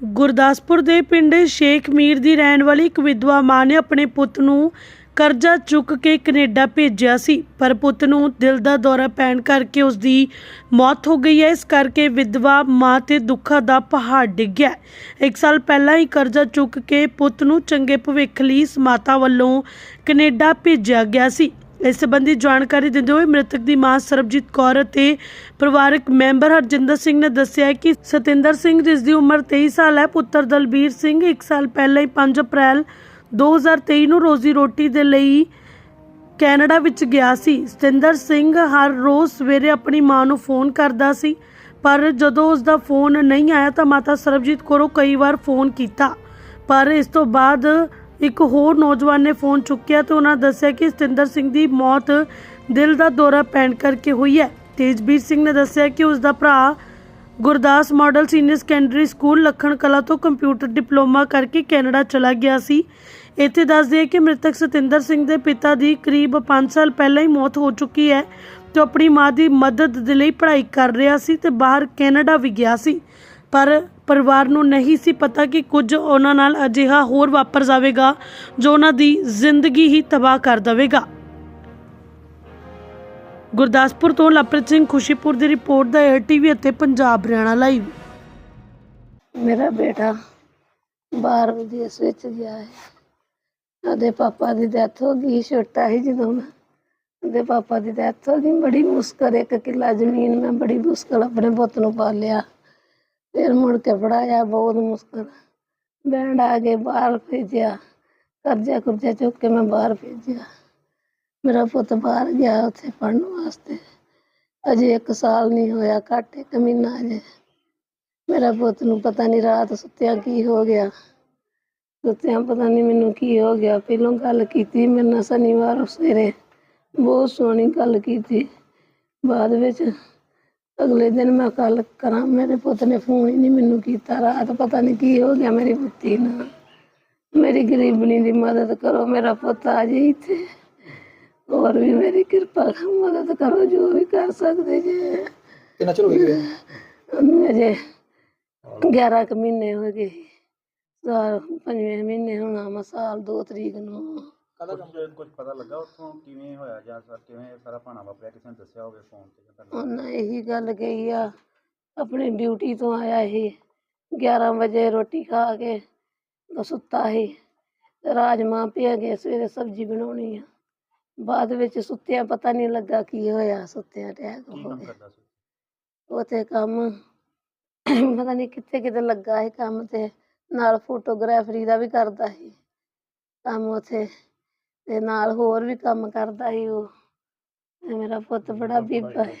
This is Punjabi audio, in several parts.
ਗੁਰਦਾਸਪੁਰ ਦੇ ਪਿੰਡ ਸ਼ੇਖ ਮੀਰ ਦੀ ਰਹਿਣ ਵਾਲੀ ਇੱਕ ਵਿਧਵਾ ਮਾਂ ਨੇ ਆਪਣੇ ਪੁੱਤ ਨੂੰ ਕਰਜ਼ਾ ਚੁੱਕ ਕੇ ਕੈਨੇਡਾ ਭੇਜਿਆ ਸੀ, ਪਰ ਪੁੱਤ ਨੂੰ ਦਿਲ ਦਾ ਦੌਰਾ ਪੈਣ ਕਰਕੇ ਉਸ ਦੀ ਮੌਤ ਹੋ ਗਈ ਹੈ। ਇਸ ਕਰਕੇ ਵਿਧਵਾ ਮਾਂ ਤੇ ਦੁੱਖਾਂ ਦਾ ਪਹਾੜ ਡਿੱਗਿਆ ਇੱਕ ਸਾਲ ਪਹਿਲਾਂ ਹੀ ਕਰਜ਼ਾ ਚੁੱਕ ਕੇ ਪੁੱਤ ਨੂੰ ਚੰਗੇ ਭਵਿੱਖ ਲਈ ਇਸ ਮਾਤਾ ਵੱਲੋਂ ਕੈਨੇਡਾ ਭੇਜਿਆ ਗਿਆ ਸੀ। ਇਸ ਸੰਬੰਧੀ ਜਾਣਕਾਰੀ ਦਿੰਦੇ ਹੋਏ ਮ੍ਰਿਤਕ ਦੀ ਮਾਂ ਸਰਬਜੀਤ ਕੌਰ ਅਤੇ ਪਰਿਵਾਰਕ ਮੈਂਬਰ ਹਰਜਿੰਦਰ ਸਿੰਘ ਨੇ ਦੱਸਿਆ ਕਿ ਸਤਿੰਦਰ ਸਿੰਘ, ਜਿਸ ਦੀ ਉਮਰ 23 ਸਾਲ ਹੈ, ਪੁੱਤਰ ਦਲਬੀਰ ਸਿੰਘ 1 ਸਾਲ ਪਹਿਲਾਂ ਹੀ 5 ਅਪ੍ਰੈਲ 2023 ਨੂੰ ਰੋਜ਼ੀ ਰੋਟੀ ਦੇ ਲਈ ਕੈਨੇਡਾ ਵਿੱਚ ਗਿਆ ਸੀ। ਸਤਿੰਦਰ ਸਿੰਘ ਹਰ ਰੋਜ਼ ਸਵੇਰੇ ਆਪਣੀ ਮਾਂ ਨੂੰ ਫੋਨ ਕਰਦਾ ਸੀ, ਪਰ ਜਦੋਂ ਉਸ ਦਾ ਫੋਨ ਨਹੀਂ ਆਇਆ ਤਾਂ ਮਾਤਾ ਸਰਬਜੀਤ ਕੋਲੋਂ ਕਈ ਵਾਰ ਫੋਨ ਕੀਤਾ। ਪਰ ਇਸ ਤੋਂ ਬਾਅਦ ਇੱਕ ਹੋਰ ਨੌਜਵਾਨ ਨੇ ਫੋਨ ਚੁੱਕਿਆ ਤੇ ਉਹਨਾਂ ਦੱਸਿਆ ਕਿ ਸਤਿੰਦਰ ਸਿੰਘ ਦੀ ਮੌਤ ਦਿਲ ਦਾ ਦੌਰਾ ਪੈਣ ਕਰਕੇ ਹੋਈ ਹੈ। ਤੇਜਵੀਰ ਸਿੰਘ ਨੇ ਦੱਸਿਆ ਕਿ ਉਸ ਦਾ ਭਰਾ Gurdas model senior secondary school Lakhan Kala ਤੋਂ ਕੰਪਿਊਟਰ ਡਿਪਲੋਮਾ ਕਰਕੇ ਕੈਨੇਡਾ ਚਲਾ ਗਿਆ ਸੀ। ਇੱਥੇ ਦੱਸ ਦਈਏ ਕਿ ਮ੍ਰਿਤਕ ਸਤਿੰਦਰ ਸਿੰਘ ਦੇ ਪਿਤਾ ਦੀ ਕਰੀਬ 5 ਸਾਲ ਪਹਿਲਾਂ ਹੀ ਮੌਤ ਹੋ ਚੁੱਕੀ ਹੈ। ਤੇ ਆਪਣੀ ਮਾਂ ਦੀ ਮਦਦ ਦੇ ਲਈ ਪੜ੍ਹਾਈ ਕਰ ਰਿਹਾ ਸੀ ਤੇ ਬਾਹਰ ਕੈਨੇਡਾ ਵੀ ਗਿਆ ਸੀ। ਪਰ ਪਰਿਵਾਰ ਨੂੰ ਨਹੀਂ ਸੀ ਪਤਾ ਕਿ ਕੁਝ ਉਹਨਾਂ ਨਾਲ ਅਜਿਹਾ ਹੋਰ ਵਾਪਰ ਜਾਵੇਗਾ, ਜੋ ਉਹਨਾਂ ਦੀ ਜ਼ਿੰਦਗੀ ਹੀ ਤਬਾਹ ਕਰ ਦੇਵੇਗਾ। ਗੁਰਦਾਸਪੁਰ ਤੋਂ ਲਪ੍ਰਿਤ ਸਿੰਘ ਖੁਸ਼ੀਪੁਰ ਦੀ ਰਿਪੋਰਟ ਦਾ ਏਅਰ ਅਤੇ ਪੰਜਾਬ ਹਰਿਆਣਾ ਲਾਈਵ ਮੇਰਾ ਬੇਟਾ ਬਾਹਰ ਵਿਦੇਸ਼ ਵਿੱਚ ਗਿਆ ਹੈ। ਉਹਦੇ ਪਾਪਾ ਦੀ ਡੈਥ ਹੋ ਗਈ, ਛੋਟਾ ਹੀ ਜਦੋਂ ਮੈਂ ਉਹਦੇ ਪਾਪਾ ਦੀ ਡੈਥ ਹੋ ਗਈ, ਬੜੀ ਮੁਸ਼ਕਲ, ਇੱਕ ਕਿੱਲਾ ਜ਼ਮੀਨ ਮੈਂ ਬੜੀ ਮੁਸ਼ਕਲ ਆਪਣੇ ਪੁੱਤ ਨੂੰ ਪਾਲਿਆ। ਫਿਰ ਮੁੜ ਕੇ ਫੜਾਇਆ ਬਹੁਤ ਮੁਸ਼ਕਲ। ਬੈਂਡ ਆ ਕੇ ਬਾਹਰ ਭੇਜਿਆ। ਕਰਜ਼ਾ ਕੁਰਜ਼ਾ ਚੁੱਕ ਕੇ ਮੈਂ ਬਾਹਰ ਭੇਜਿਆ। ਮੇਰਾ ਪੁੱਤ ਬਾਹਰ ਗਿਆ ਉੱਥੇ ਪੜ੍ਹਨ ਵਾਸਤੇ। ਅਜੇ ਇੱਕ ਸਾਲ ਨਹੀਂ ਹੋਇਆ, ਘੱਟ ਇੱਕ ਮਹੀਨਾ ਅਜੇ ਮੇਰਾ ਪੁੱਤ ਨੂੰ ਪਤਾ ਨਹੀਂ ਰਾਤ ਸੁੱਤਿਆਂ ਕੀ ਹੋ ਗਿਆ। ਸੁੱਤਿਆਂ ਪਤਾ ਨਹੀਂ ਮੈਨੂੰ ਕੀ ਹੋ ਗਿਆ। ਪਹਿਲੋਂ ਗੱਲ ਕੀਤੀ ਮੇਰੇ ਨਾਲ ਸ਼ਨੀਵਾਰ ਸਵੇਰੇ। ਬਹੁਤ ਸੋਹਣੀ ਗੱਲ ਕੀਤੀ। ਬਾਅਦ ਵਿੱਚ ਅਗਲੇ ਦਿਨ ਮੈਂ ਕੱਲ ਕਰਾਂ ਮੇਰੇ ਪੁੱਤ ਨੇ ਫੋਨ ਹੀ ਨਹੀਂ ਮੈਨੂੰ ਕੀਤਾ ਰਾਤ ਪਤਾ ਨਹੀਂ ਕੀ ਹੋ ਗਿਆ ਮੇਰੀ ਪੁੱਤੀ ਨਾਲ। ਮੇਰੀ ਗਰੀਬਣੀ ਦੀ ਮਦਦ ਕਰੋ ਮੇਰਾ ਪੁੱਤ ਆ ਜੇ ਇੱਥੇ। ਹੋਰ ਵੀ ਮੇਰੀ ਕਿਰਪਾ ਕਰੋ, ਮਦਦ ਕਰੋ ਜੋ ਵੀ ਕਰ ਸਕਦੇ ਜੇ। ਕਿੰਨਾ ਚਿਰ ਹੋ ਗਿਆ ਉਹਨੂੰ ਅਜੇ 11 ਕੁ ਮਹੀਨੇ ਹੋ ਗਏ। ਸਾਲ ਪੰਜਵੇਂ ਮਹੀਨੇ ਹੋਣਾ ਵਾ ਸਾਲ 2 ਤਰੀਕ ਨੂੰ। ਕਦਾ ਕੰਮ ਕੁਝ ਪਤਾ ਲੱਗਾ ਉੱਥੋਂ ਕਿਵੇਂ ਹੋਇਆ ਜਾਂ ਸਰ ਕਿਵੇਂ ਸਾਰਾ ਭਾਣਾ ਵਾਪਰਿਆ? ਕਿਸੇ ਨੇ ਦੱਸਿਆ ਹੋਵੇ ਫੋਨ ਤੇ ਜਾਂ ਤੁਹਾਨੂੰ ਉਹਨਾਂ ਇਹੀ ਗੱਲ ਕਹੀ ਆ ਆਪਣੀ ਡਿਊਟੀ ਤੋਂ ਆਇਆ ਇਹ 11 ਵਜੇ ਰੋਟੀ ਖਾ ਕੇ ਉਹ ਸੁੱਤਾ ਸੀ। ਤੇ ਰਾਜਮਾਂ ਪਿਆ ਗਏ ਸਵੇਰੇ ਸਬਜ਼ੀ ਬਣਾਉਣੀ ਆ। ਬਾਅਦ ਵਿੱਚ ਸੁੱਤਿਆਂ ਪਤਾ ਨਹੀਂ ਲੱਗਾ ਕੀ ਹੋਇਆ ਸੁੱਤਿਆਂ ਅਟੈਕ ਕੀ ਹੋ ਕੰਮ ਗਿਆ। ਕਰਦਾ ਸੀ? ਉਥੇ ਕੰਮ ਪਤਾ ਨਹੀਂ ਕਿੱਥੇ ਕਿਤੇ ਲੱਗਾ ਹੈ ਕੰਮ ਤੇ ਨਾਲ ਫੋਟੋਗ੍ਰਾਫਰੀ ਦਾ ਵੀ ਕਰਦਾ ਸੀ। ਕੰਮ ਉਥੇ ਤੇ ਨਾਲ ਹੋਰ ਵੀ ਕੰਮ ਕਰਦਾ ਸੀ ਉਹ। ਤੇ ਮੇਰਾ ਪੁੱਤ ਬੜਾ ਬੀਬਾ। ਹੈ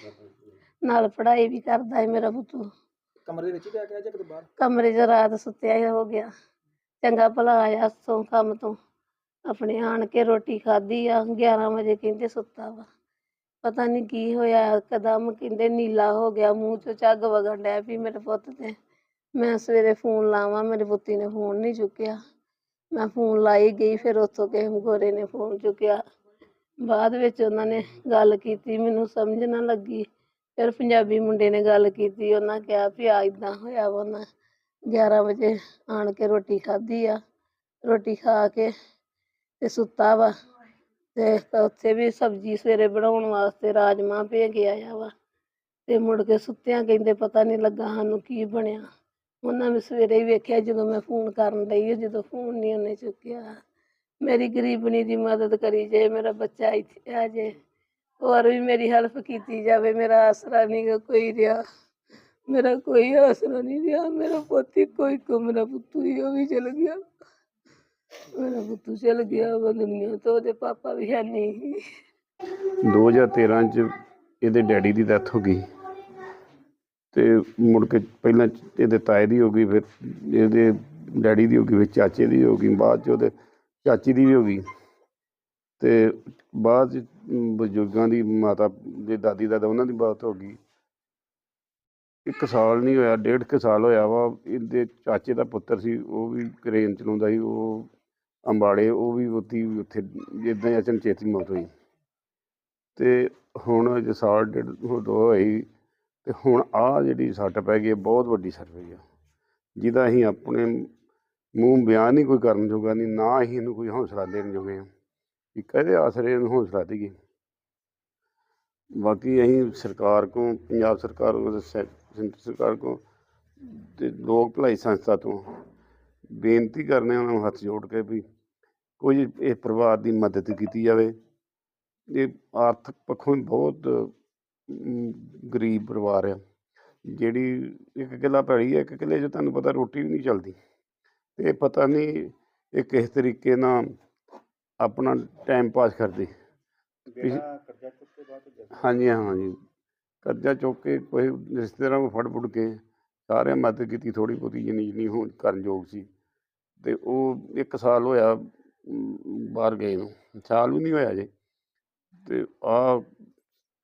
ਨਾਲ ਪੜ੍ਹਾਈ ਵੀ ਕਰਦਾ ਹੈ ਮੇਰਾ ਪੁੱਤ। ਕਮਰੇ ਵਿੱਚ ਹੀ ਬੈ ਗਿਆ ਜਾਂ ਕਿਤੇ ਬਾਹਰ? ਕਮਰੇ 'ਚ ਰਾਤ ਸੁੱਤਿਆ ਹੀ ਹੋ ਗਿਆ। ਚੰਗਾ ਭਲਾ ਆਇਆ ਤੋਂ ਕੰਮ ਤੋਂ। ਆਪਣੇ ਆਣ ਕੇ ਰੋਟੀ ਖਾਧੀ ਆ 11 ਵਜੇ ਕਹਿੰਦੇ ਸੁੱਤਾ ਵਾ। ਪਤਾ ਨਹੀਂ ਕੀ ਹੋਇਆ ਕਦਮ ਕਹਿੰਦੇ ਨੀਲਾ ਹੋ ਗਿਆ ਮੂੰਹ ਚੋਂ ਝੱਗ ਵਗਣ ਡਿਆ ਵੀ ਮੇਰੇ ਪੁੱਤ ਤੇ। ਮੈਂ ਸਵੇਰੇ ਫੋਨ ਲਾਵਾਂ ਮੇਰੇ ਪੁੱਤੀ ਨੇ ਫੋਨ ਨਹੀਂ ਚੁੱਕਿਆ। ਮੈਂ ਫੋਨ ਲਾਈ ਗਈ, ਫਿਰ ਉੱਥੋਂ ਕਿਸੇ ਗੋਰੇ ਨੇ ਫੋਨ ਚੁੱਕਿਆ। ਬਾਅਦ ਵਿੱਚ ਉਹਨਾਂ ਨੇ ਗੱਲ ਕੀਤੀ, ਮੈਨੂੰ ਸਮਝ ਨਾ ਲੱਗੀ। ਫਿਰ ਪੰਜਾਬੀ ਮੁੰਡੇ ਨੇ ਗੱਲ ਕੀਤੀ, ਉਹਨਾਂ ਕਿਹਾ ਵੀ ਆ ਇਦਾਂ ਹੋਇਆ ਵਾ ਉਹਨਾਂ 11 ਵਜੇ ਆਣ ਕੇ ਰੋਟੀ ਖਾਧੀ ਆ। ਰੋਟੀ ਖਾ ਕੇ ਤੇ ਸੁੱਤਾ ਵਾ ਤੇ ਉੱਥੇ ਵੀ ਸਬਜ਼ੀ ਸਵੇਰੇ ਬਣਾਉਣ ਵਾਸਤੇ ਰਾਜਮਾਂਹ ਭੇ ਕੇ ਆਇਆ ਵਾ। ਤੇ ਮੁੜ ਕੇ ਸੁੱਤਿਆਂ ਕਹਿੰਦੇ ਪਤਾ ਨਹੀਂ ਲੱਗਾ ਸਾਨੂੰ ਕੀ ਬਣਿਆ। ਉਹਨਾਂ ਵੀ ਸਵੇਰੇ ਹੀ ਵੇਖਿਆ, ਜਦੋਂ ਮੈਂ ਫੋਨ ਕਰਨ ਲਈ, ਜਦੋਂ ਫੋਨ ਨਹੀਂ ਉਹਨੇ ਚੁੱਕਿਆ। ਮੇਰੀ ਗਰੀਬਣੀ ਦੀ ਮਦਦ ਕਰੀ ਜੇ, ਮੇਰਾ ਬੱਚਾ ਇੱਥੇ ਆ ਜੇ, ਹੋਰ ਵੀ ਮੇਰੀ ਹੈਲਪ ਕੀਤੀ ਜਾਵੇ, ਮੇਰਾ ਆਸਰਾ ਨਹੀਂ ਕੋਈ ਰਿਹਾ। ਮੇਰਾ ਕੋਈ ਆਸਰਾ ਨਹੀਂ ਰਿਹਾ, ਮੇਰਾ ਪੋਤੀ ਇੱਕੋ ਇੱਕੋ, ਮੇਰਾ ਪੁੱਤੂ ਹੀ ਉਹ ਵੀ ਚਲ ਗਿਆ। ਮੇਰਾ ਪੁੱਤੂ ਚਲ ਗਿਆ ਵਾ ਦੁਨੀਆ ਤੋਂ, ਉਹਦੇ ਪਾਪਾ ਵੀ ਹੈ ਨਹੀਂ। 2013 ਚ ਇਹਦੇ ਡੈਡੀ ਦੀ ਡੈਥ ਹੋ ਗਈ। ਤੇ ਮੁੜ ਕੇ ਪਹਿਲਾਂ ਇਹਦੇ ਤਾਏ ਦੀ ਹੋ ਗਈ, ਫਿਰ ਇਹਦੇ ਡੈਡੀ ਦੀ ਹੋ ਗਈ, ਫਿਰ ਚਾਚੇ ਦੀ ਹੋ ਗਈ, ਬਾਅਦ ਚ ਉਹਦੇ ਚਾਚੀ ਦੀ ਵੀ ਹੋ ਗਈ। ਤੇ ਬਾਅਦ ਚ ਬਜ਼ੁਰਗਾਂ ਦੀ ਮਾਤਾ ਦੇ ਦਾਦੀ ਦਾਦਾ ਉਹਨਾਂ ਦੀ ਬਾਤ ਹੋ ਗਈ। ਇੱਕ ਸਾਲ ਨਹੀਂ ਹੋਇਆ, ਡੇਢ ਕੁ ਸਾਲ ਹੋਇਆ ਵਾ, ਇਹਦੇ ਚਾਚੇ ਦਾ ਪੁੱਤਰ ਸੀ, ਉਹ ਵੀ ਕਰੇਨ ਚਲਾਉਂਦਾ ਸੀ, ਉਹ ਅੰਬਾਲੇ, ਉਹ ਵੀ ਉੱਥੇ ਉੱਥੇ ਜਿੱਦਾਂ ਹੀ ਅਚਨਚੇਤੀ ਮੌਤ ਹੋਈ। ਤੇ ਹੁਣ ਜੇ ਸਾਲ ਡੇਢ ਦੋ ਹੋਈ ਤੇ ਹੁਣ ਆ ਜਿਹੜੀ ਸੱਟ ਪੈ ਗਈ ਹੈ, ਬਹੁਤ ਵੱਡੀ ਸੱਟ ਪਈ ਆ ਜਿਹਦਾ ਅਸੀਂ ਆਪਣੇ ਮੂੰਹ ਬਿਆਨ ਨਹੀਂ ਕੋਈ ਕਰਨ ਜੋਗਾ ਨਹੀਂ ਨਾ ਅਸੀਂ ਇਹਨੂੰ ਕੋਈ ਹੌਸਲਾ ਦੇਣ ਜੋਗੇ ਹਾਂ। ਵੀ ਕਹਦੇ ਆਸਰੇ ਇਹਨੂੰ ਹੌਸਲਾ ਦੇਈਏ? ਬਾਕੀ ਅਸੀਂ ਸਰਕਾਰ ਕੋ ਪੰਜਾਬ ਸਰਕਾਰ ਕੋ ਸੈਂਟਰ ਸਰਕਾਰ ਕੋ ਤੇ ਲੋਕ ਭਲਾਈ ਸੰਸਥਾ ਤੋਂ ਬੇਨਤੀ ਕਰਨੇ ਉਹਨਾਂ ਨੂੰ ਹੱਥ ਜੋੜ ਕੇ ਵੀ ਕੋਈ ਇਹ ਪਰਿਵਾਰ ਦੀ ਮਦਦ ਕੀਤੀ ਜਾਵੇ। ਇਹ ਆਰਥਿਕ ਪੱਖੋਂ ਬਹੁਤ ਗਰੀਬ ਪਰਿਵਾਰ ਆ ਜਿਹੜੀ ਇੱਕ ਕਿੱਲਾ ਪੈਲੀ ਹੈ ਇੱਕ ਕਿੱਲੇ 'ਚ ਤੁਹਾਨੂੰ ਪਤਾ ਰੋਟੀ ਵੀ ਨਹੀਂ ਚੱਲਦੀ ਤੇ ਪਤਾ ਨਹੀਂ ਇਹ ਕਿਸ ਤਰੀਕੇ ਨਾਲ ਆਪਣਾ ਟਾਈਮ ਪਾਸ ਕਰਦੇ। ਬੇਟਾ ਕਰਜ਼ਾ ਚੁੱਕ ਕੇ ਬਾਅਦ ਚ ਹਾਂਜੀ ਹਾਂਜੀ। ਕਰਜ਼ਾ ਚੁੱਕ ਕੇ ਕੋਈ ਰਿਸ਼ਤੇਦਾਰਾਂ ਨੂੰ ਫੜ ਫੁੜ ਕੇ ਸਾਰਿਆਂ ਮਦਦ ਕੀਤੀ ਥੋੜੀ ਬਹੁਤੀ ਜਿੰਨੀ ਜਿੰਨੀ ਹੋਣ ਕਰਨ ਯੋਗ ਸੀ। ਤੇ ਉਹ ਇੱਕ ਸਾਲ ਹੋਇਆ ਅਮ, ਬਾਹਰ ਗਏ ਨੂੰ। ਸਾਲ ਵੀ ਨਹੀਂ ਹੋਇਆ ਜੇ ਤੇ ਆ